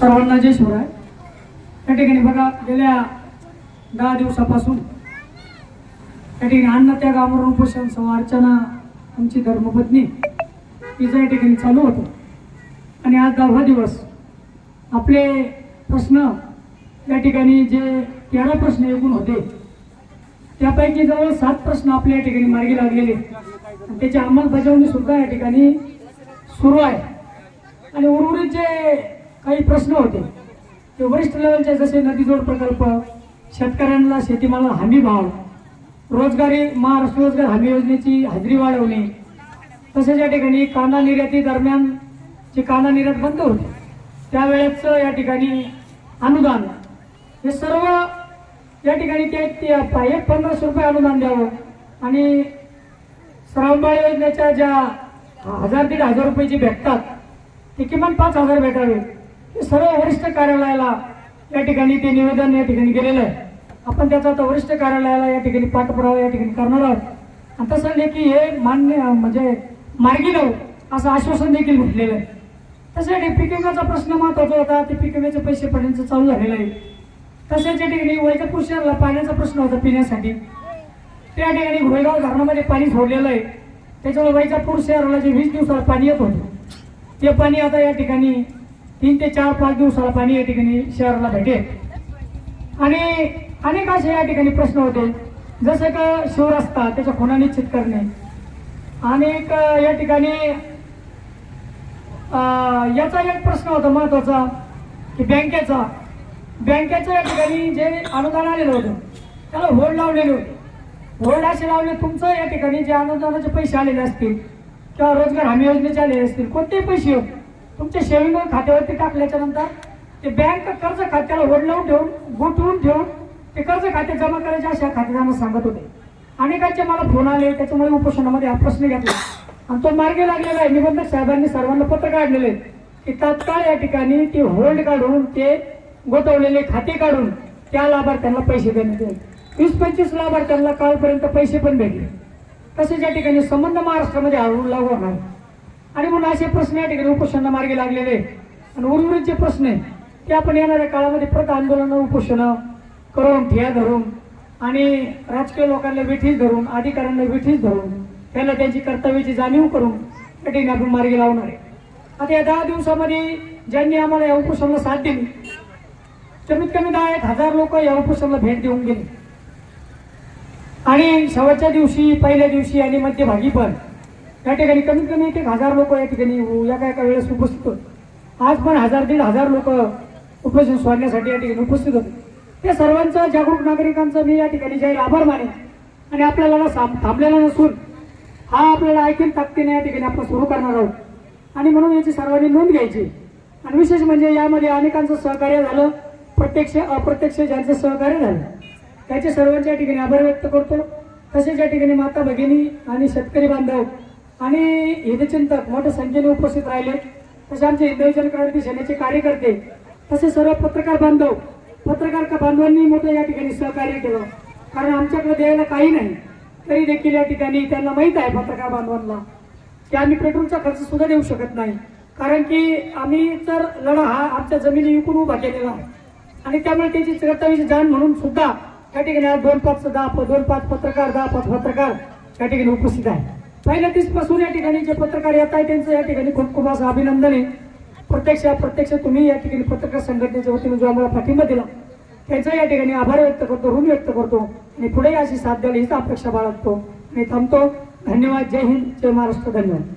सर्वांना जय शिवराय. या ठिकाणी बघा गेल्या दहा दिवसापासून या ठिकाणी अन्न त्या गावावर उपोषण सह अर्चना आमची धर्मपत्नी तिचं या ठिकाणी चालू होतं. आणि आज दहावा दिवस आपले प्रश्न या ठिकाणी जे तेरा प्रश्न एकूण होते त्यापैकी जवळ सात प्रश्न आपल्या या ठिकाणी मार्गी लागलेले. आणि त्याची अंमलबजावणी सुद्धा या ठिकाणी सुरू आहे. आणि उर्वरित जे काही प्रश्न होते. ते वरिष्ठ लेवलचे जसे नदीजोड प्रकल्प शेतकऱ्यांना शेतीमाला हमी भाव रोजगारी महाराष्ट्र रोजगार हमी योजनेची हजेरी वाढवणे तसेच या ठिकाणी कांदा निर्याती दरम्यान जे कांदा निर्यात बंद होते त्यावेळेचं या ठिकाणी अनुदान हे सर्व या ठिकाणी ते एक पंधराशे रुपये अनुदान द्यावं आणि श्रावणबाळ योजनेच्या ज्या हजार दीड हजार रुपये जे भेटतात ते किमान पाच हजार भेटावे. सर्व वरिष्ठ कार्यालयाला या ठिकाणी ते निवेदन या ठिकाणी गेलेलं आहे. आपण त्याचा आता वरिष्ठ कार्यालयाला या ठिकाणी पाठपुरावा या ठिकाणी करणार आहोत. आणि तसं नाही की हे मान्य म्हणजे मार्गी लावू असं आश्वासन देखील भेटलेलं आहे. तसेच ठिकाणी पीक विम्याचा प्रश्न महत्त्वाचा होता. ते पीक विम्याचे पैसे पडण्याचं चालू झालेलं आहे. तसेच या ठिकाणी वैजापूर शहराला पाण्याचा प्रश्न होता पिण्यासाठी. त्या ठिकाणी घोळगाव धरणामध्ये पाणी सोडलेलं आहे. त्याच्यामुळे वैजापूर शहराला जे वीस दिवसाला पाणी येत होतं ते पाणी आता या ठिकाणी तीन ते चार पाच दिवसाला पाणी या ठिकाणी शहराला भेटेल. आणि अनेक असे या ठिकाणी प्रश्न होते. जसं का शिवरस्ता त्याच्या खुणा निश्चित करणे. अनेक या ठिकाणी याचा एक प्रश्न होता महत्त्वाचा की बँकेचा. बँकेचं या ठिकाणी जे अनुदान आलेलं होतं त्याला होल्ड लावलेले होते. होल्ड असे लावले तुमचं या ठिकाणी जे अनुदानाचे पैसे आलेले असतील किंवा रोजगार हमी योजनेचे आलेले असतील कोणतेही पैसे येऊ तुमच्या सेव्हिंग खात्यावरती टाकल्याच्या नंतर ते बँक कर्ज खात्याला वडलावून लावून ठेवून गुंतवून ठेवून ते कर्ज खाते जमा करायचे अशा खातेदारांना सांगत होते. अनेकांचे मला फोन आले त्याच्यामुळे उपोषणामध्ये हा प्रश्न घेतला. आणि तो मार्गी लागलेला आहे. निबंधक साहेबांनी सर्वांना पत्र काढलेले आहे की तात्काळ या ठिकाणी ते होल्ड काढून ते गोठवलेले खाते काढून त्या लाभार्थ्यांना पैसे देण्यात येईल. वीस पंचवीस लाभार्थ्यांना कालपर्यंत पैसे पण भेटले. तसेच या ठिकाणी संबंध महाराष्ट्रामध्ये हळूहळू लागू होणार. आणि म्हणून असे प्रश्न या ठिकाणी उपोषणा मार्गी लागलेले आहेत. आणि उर्वरित जे प्रश्न आहे ते आपण येणाऱ्या काळामध्ये प्रत आंदोलन उपोषणं करून ठिया धरून आणि राजकीय लोकांना वेठीस धरून अधिकाऱ्यांना वेठीस धरून त्यांना त्यांची कर्तव्याची जाणीव करून कठीण ठिकाणी आपण मार्गी लावणार आहे आता या दहा दिवसामध्ये ज्यांनी आम्हाला या उपोषणाला साथ दिली कमीत कमी दहा एक हजार लोक या उपोषणाला भेट देऊन गेले आणि शेवटच्या दिवशी पहिल्या दिवशी आणि मध्यभागी पण या ठिकाणी कमीत कमी एक एक हजार लोक या ठिकाणी या काय काय वेळेस उपस्थित होते. आज पण हजार दीड हजार लोक उपोषण सोडण्यासाठी या ठिकाणी उपस्थित होते. त्या सर्वांचं जागरूक नागरिकांचं मी या ठिकाणी जाहीर आभार मानेन. आणि आपल्याला थांबलेला नसून हा आपल्याला ऐकून ताकदीने या ठिकाणी आपण सुरू करणार आहोत. आणि म्हणून याची सर्वांनी नोंद घ्यायची. आणि विशेष म्हणजे यामध्ये अनेकांचं सहकार्य झालं प्रत्यक्ष अप्रत्यक्ष ज्यांचं सहकार्य झालं. त्याचे सर्वांच्या ठिकाणी आभार व्यक्त करतो. तसेच या ठिकाणी माता भगिनी आणि शेतकरी बांधव आणि हितचिंतक मोठ्या संख्येने उपस्थित राहिले. तसे आमचे हिंदवी जन क्रांती सेनेचे कार्यकर्ते तसे सर्व पत्रकार बांधव पत्रकार का बांधवांनी मोठं या ठिकाणी सहकार्य केलं. कारण आमच्याकडे द्यायला काही नाही. तरी देखील या ठिकाणी त्यांना माहीत आहे पत्रकार बांधवांना की आम्ही पेट्रोलचा खर्च सुद्धा देऊ शकत नाही. कारण की आम्ही तर लढा हा आमच्या जमिनी विकून उभा केलेला आहे. आणि त्यामुळे त्याची कर्तव्याची जाण म्हणून सुद्धा या ठिकाणी दोन पाच दहा दोन पाच पत्रकार दहा पाच पत्रकार या ठिकाणी उपस्थित आहे पहिल्या तीसपासून या ठिकाणी जे पत्रकार येत आहे त्यांचं या ठिकाणी खूप खूप असं अभिनंदन आहे. प्रत्यक्ष प्रत्यक्ष तुम्ही या ठिकाणी पत्रकार संघटनेच्या वतीने जो आम्हाला पाठिंबा दिला त्यांचा या ठिकाणी आभार व्यक्त करतो ऋण व्यक्त करतो. आणि पुढेही अशी साथ द्यायला हीच अपेक्षा बाळगतो. मी थांबतो. धन्यवाद. जय हिंद. जय महाराष्ट्र. धन्यवाद.